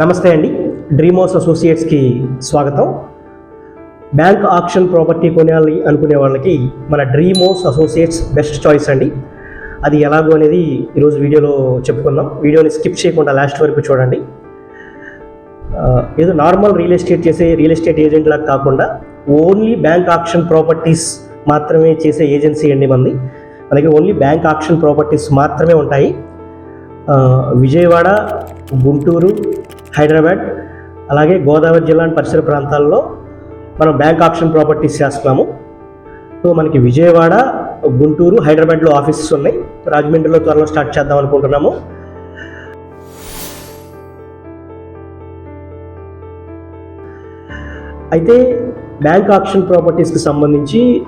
నమస్తే అండి. డ్రీమోస్ అసోసియేట్స్కి స్వాగతం. బ్యాంక్ ఆక్షన్ ప్రాపర్టీ కొనాలి అనుకునే వాళ్ళకి మన డ్రీమోస్ అసోసియేట్స్ బెస్ట్ చాయిస్ అండి. అది ఎలాగో అనేది ఈరోజు వీడియోలో చెప్పుకుందాం వీడియోని స్కిప్ చేయకుండా లాస్ట్ వరకు చూడండి. ఏదో నార్మల్ రియల్ ఎస్టేట్ చేసే రియల్ ఎస్టేట్ ఏజెంట్ లాగా కాకుండా ఓన్లీ బ్యాంక్ ఆప్షన్ ప్రాపర్టీస్ మాత్రమే చేసే ఏజెన్సీ అండి మంది మన దగ్గర ఓన్లీ బ్యాంక్ ఆప్షన్ ప్రాపర్టీస్ మాత్రమే ఉంటాయి. విజయవాడ గుంటూరు హైదరాబాద్ అలాగే గోదావరి జిల్లా పరిసర ప్రాంతాల్లో మనం బ్యాంక్ ఆప్షన్ ప్రాపర్టీస్ చేస్తున్నాము. సో మనకి విజయవాడ గుంటూరు హైదరాబాద్లో ఆఫీసెస్ ఉన్నాయి. రాజమండ్రిలో త్వరలో స్టార్ట్ చేద్దాం అనుకుంటున్నాము. అయితే బ్యాంక్ ఆప్షన్ ప్రాపర్టీస్కి సంబంధించి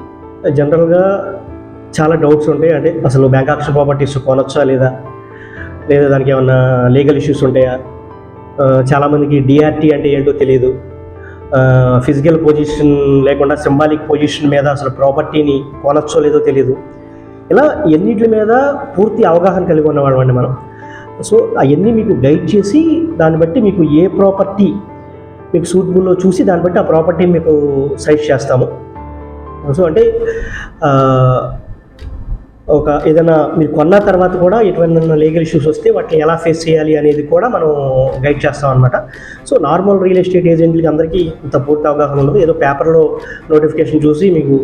జనరల్గా చాలా డౌట్స్ ఉంటాయి. అంటే అసలు బ్యాంక్ ఆప్షన్ ప్రాపర్టీస్ కొనొచ్చా లేదా? లేదా దానికి ఏమన్నా లీగల్ ఇష్యూస్ ఉంటాయా? చాలామందికి డిఆర్టీ అంటే ఏంటో తెలియదు ఫిజికల్ పొజిషన్ లేకుండా సింబాలిక్ పొజిషన్ మీద అసలు ప్రాపర్టీని కొనచ్చో లేదో తెలియదు ఇలా ఎన్నిటి మీద పూర్తి అవగాహన కలిగి ఉన్నవాళ్ళం అండి మనం. సో అవన్నీ మీకు గైడ్ చేసి దాన్ని బట్టి మీకు ఏ ప్రాపర్టీ మీకు సూటబుల్లో చూసి దాన్ని బట్టి ఆ ప్రాపర్టీని మీకు సైజ్ చేస్తాము. సో అంటే ఒక ఏదైనా మీరు కొన్న తర్వాత కూడా ఎటువంటి లీగల్ ఇష్యూస్ వస్తే వాటిని ఎలా ఫేస్ చేయాలి అనేది కూడా మనం గైడ్ చేస్తాం అనమాట సో నార్మల్ రియల్ ఎస్టేట్ ఏజెంట్లకి అందరికీ ఇంత పూర్తి అవగాహన ఉండదు. ఏదో పేపర్లో నోటిఫికేషన్ చూసి మీకు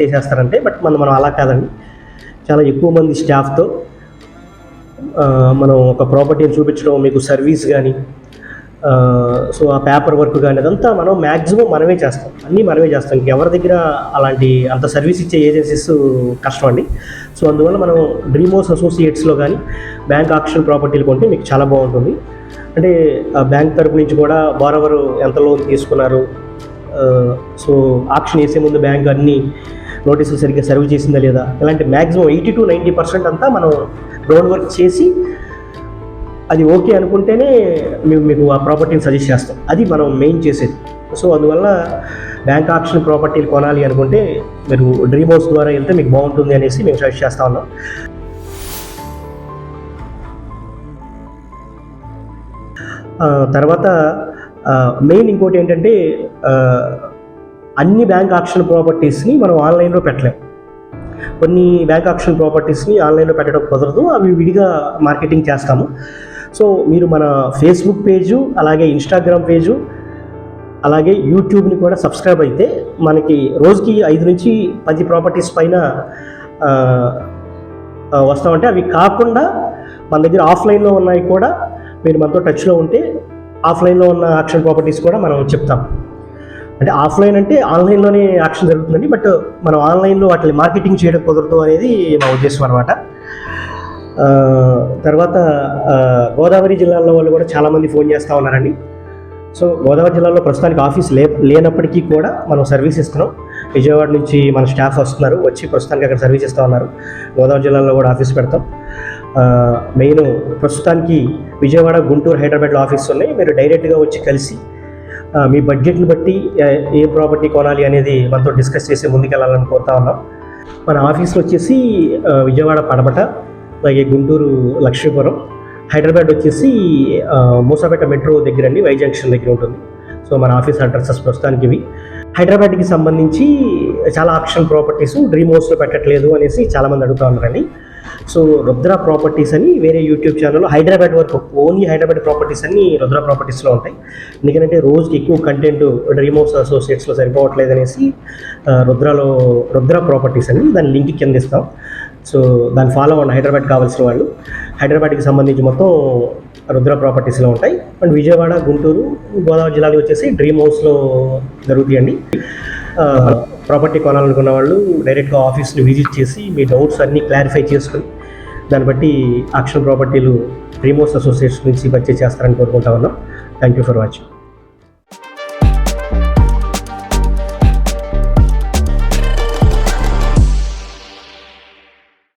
చేసేస్తారంటే బట్ మనం మనం అలా కాదండి. చాలా ఎక్కువ మంది స్టాఫ్తో మనం ఒక ప్రాపర్టీని చూపించడం మీకు సర్వీస్ కానీ సో ఆ పేపర్ వర్క్ కానీ అదంతా మనం మ్యాక్సిమం మనమే చేస్తాం. అన్నీ మనమే చేస్తాం. ఎవరి దగ్గర అలాంటి అంత సర్వీస్ ఇచ్చే ఏజెన్సీస్ కష్టం అండి. సో అందువల్ల మనం డ్రీమోస్ అసోసియేట్స్లో కానీ బ్యాంక్ ఆక్షన్ ప్రాపర్టీలు కొంటే మీకు చాలా బాగుంటుంది. అంటే ఆ బ్యాంక్ తరపు నుంచి కూడా బారోవరు ఎంత లోన్ తీసుకున్నారు? సో ఆక్షన్ వేసే ముందు బ్యాంక్ అన్ని నోటీసులు సరిగ్గా సర్వ్ చేసిందా లేదా? ఇలాంటి maximum eighty to ninety percent అంతా మనం గ్రౌండ్ వర్క్ చేసి అది ఓకే అనుకుంటేనే మేము మీకు ఆ ప్రాపర్టీని సజెస్ట్ చేస్తాం. అది మనం మెయిన్ చేసేది. సో అందువల్ల బ్యాంక్ ఆప్షన్ ప్రాపర్టీలు కొనాలి అనుకుంటే మీరు డ్రీమ్ హౌస్ ద్వారా వెళ్తే మీకు బాగుంటుంది అనేసి మేము సజెస్ట్ చేస్తా ఉన్నాం. తర్వాత మెయిన్ ఇంకోటి ఏంటంటే అన్ని బ్యాంక్ ఆప్షన్ ప్రాపర్టీస్ని మనం ఆన్లైన్లో పెట్టలేము కొన్ని బ్యాంక్ ఆప్షన్ ప్రాపర్టీస్ని ఆన్లైన్లో పెట్టడం కుదరదు. అవి విడిగా మార్కెటింగ్ చేస్తాము. సో మీరు మన ఫేస్బుక్ పేజు అలాగే ఇన్స్టాగ్రామ్ పేజు అలాగే యూట్యూబ్ని కూడా సబ్స్క్రైబ్ అయితే మనకి రోజుకి ఐదు నుంచి పది ప్రాపర్టీస్ పైన వస్తామంటే అవి కాకుండా మన దగ్గర ఆఫ్లైన్లో ఉన్నాయి కూడా. మీరు మనతో టచ్లో ఉంటే ఆఫ్లైన్లో ఉన్న ఆక్షన్ ప్రాపర్టీస్ కూడా మనం చెప్తాం. అంటే ఆఫ్లైన్ అంటే ఆన్లైన్లోనే యాక్షన్ జరుగుతుందండి బట్ మనం ఆన్లైన్లో వాటిని మార్కెటింగ్ చేయడం కుదరదు అనేది మా ఉద్దేశం అనమాట తర్వాత గోదావరి జిల్లాలో వాళ్ళు కూడా చాలామంది ఫోన్ చేస్తూ ఉన్నారండి. సో గోదావరి జిల్లాలో ప్రస్తుతానికి ఆఫీస్ లే లేనప్పటికీ కూడా మనం సర్వీస్ ఇస్తున్నాం. విజయవాడ నుంచి మన స్టాఫ్ వస్తున్నారు వచ్చి ప్రస్తుతానికి అక్కడ సర్వీస్ ఇస్తూ ఉన్నారు. గోదావరి జిల్లాలో కూడా ఆఫీస్ పెడతాం. మెయిన్ ప్రస్తుతానికి విజయవాడ గుంటూరు హైదరాబాద్లో ఆఫీస్ ఉన్నాయి. మీరు డైరెక్ట్గా వచ్చి కలిసి మీ బడ్జెట్ని బట్టి ఏ ప్రాపర్టీ కొనాలి అనేది మనతో డిస్కస్ చేసి ముందుకెళ్ళాలని కోరుతా ఉన్నాం. మన ఆఫీస్లో వచ్చేసి విజయవాడ పడమట. అలాగే గుంటూరు లక్ష్మీపురం. హైదరాబాద్ వచ్చేసి మూసాపేట మెట్రో దగ్గర అండి వై జంక్షన్ దగ్గర ఉంటుంది. సో మన ఆఫీస్ అడ్రస్సెస్ ప్రస్తుతానికి ఇవి. హైదరాబాద్కి సంబంధించి చాలా ఆప్షన్ ప్రాపర్టీస్ డ్రీమ్ హౌస్లో పెట్టట్లేదు అనేసి చాలామంది అడుగుతూ ఉన్నారండి. సో రుద్ర ప్రాపర్టీస్ అని వేరే యూట్యూబ్ ఛానల్లో హైదరాబాద్ వరకు ఓన్లీ హైదరాబాద్ ప్రాపర్టీస్ అన్ని రుద్ర ప్రాపర్టీస్లో ఉంటాయి. ఎందుకంటే రోజుకి ఎక్కువ కంటెంట్ డ్రీమ్ హౌస్ అసోసియేట్స్లో సరిపోవట్లేదు అనేసి రుద్రలో రుద్ర ప్రాపర్టీస్ అని దాని లింక్ కింద ఇస్తాం. సో దాన్ని ఫాలో అవ్వండి హైదరాబాద్ కావాల్సిన వాళ్ళు. హైదరాబాద్కి సంబంధించి మొత్తం రుద్ర ప్రాపర్టీస్లో ఉంటాయి. అండ్ విజయవాడ గుంటూరు గోదావరి జిల్లాలో వచ్చేసి డ్రీమ్ హౌస్లో జరుగుతాయండి. ప్రాపర్టీ కొనాలనుకున్న వాళ్ళు డైరెక్ట్గా ఆఫీస్ని విజిట్ చేసి మీ డౌట్స్ అన్నీ క్లారిఫై చేసుకుని దాన్ని బట్టి ఆక్షన్ ప్రాపర్టీలు డ్రీమ్ హౌస్ అసోసియేషన్ నుంచి పర్చేస్ చేస్తారని కోరుకుంటా ఉన్నాం. Thank you for watching